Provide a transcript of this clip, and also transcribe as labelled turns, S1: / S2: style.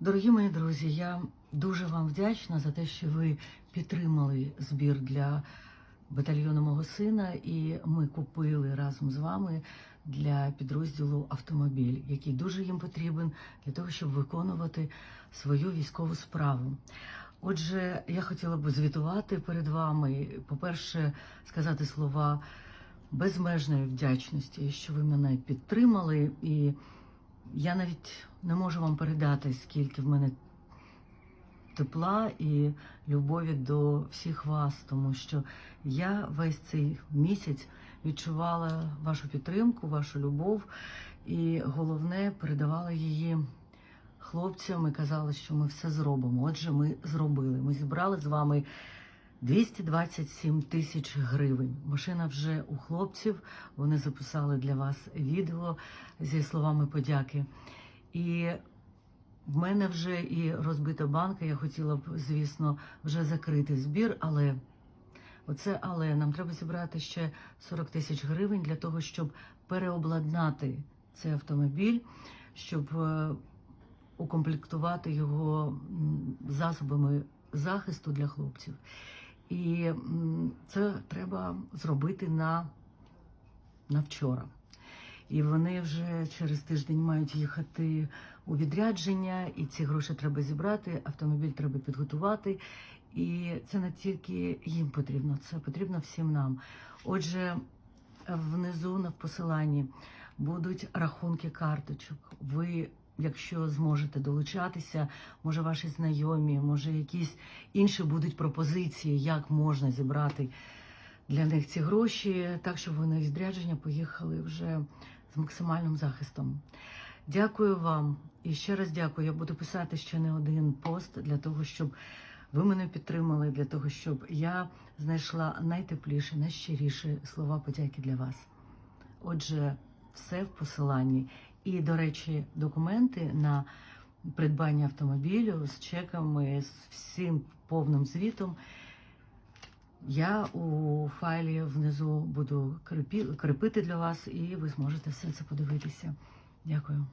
S1: Дорогі мої друзі, я дуже вам вдячна за те, що ви підтримали збір для батальйону мого сина, і ми купили разом з вами для підрозділу автомобіль, який дуже їм потрібен для того, щоб виконувати свою військову справу. Отже, я хотіла б звітувати перед вами. По-перше, сказати слова безмежної вдячності, що ви мене підтримали, і я навіть не можу вам передати, скільки в мене тепла і любові до всіх вас, тому що я весь цей місяць відчувала вашу підтримку, вашу любов, і головне передавала її хлопцям і казала, що ми все зробимо. Отже, ми зробили. Ми зібрали з вами 227 тисяч гривень. Машина вже у хлопців. Вони записали для вас відео зі словами подяки. І в мене вже і розбита банка. Я хотіла б, звісно, вже закрити збір, але оце але нам треба зібрати ще 40 тисяч гривень для того, щоб переобладнати цей автомобіль, щоб е, укомплектувати його засобами захисту для хлопців. І це треба зробити на, на вчора. І вони вже через тиждень мають їхати у відрядження, і ці гроші треба зібрати, автомобіль треба підготувати. І це не тільки їм потрібно, це потрібно всім нам. Отже, внизу на посиланні будуть рахунки карточок. Ви, якщо зможете долучатися, може ваші знайомі, може якісь інші будуть пропозиції, як можна зібрати для них ці гроші, так щоб вони відрядження поїхали вже з максимальним захистом. Дякую вам і ще раз дякую. Я буду писати ще не один пост для того, щоб ви мене підтримали, для того, щоб я знайшла найтепліші, найщиріші слова подяки для вас. Отже, все в посиланні. І, до речі, документи на придбання автомобілю з чеками, з всім повним звітом. Я у файлі внизу буду крепити для вас, і ви зможете все це подивитися. Дякую.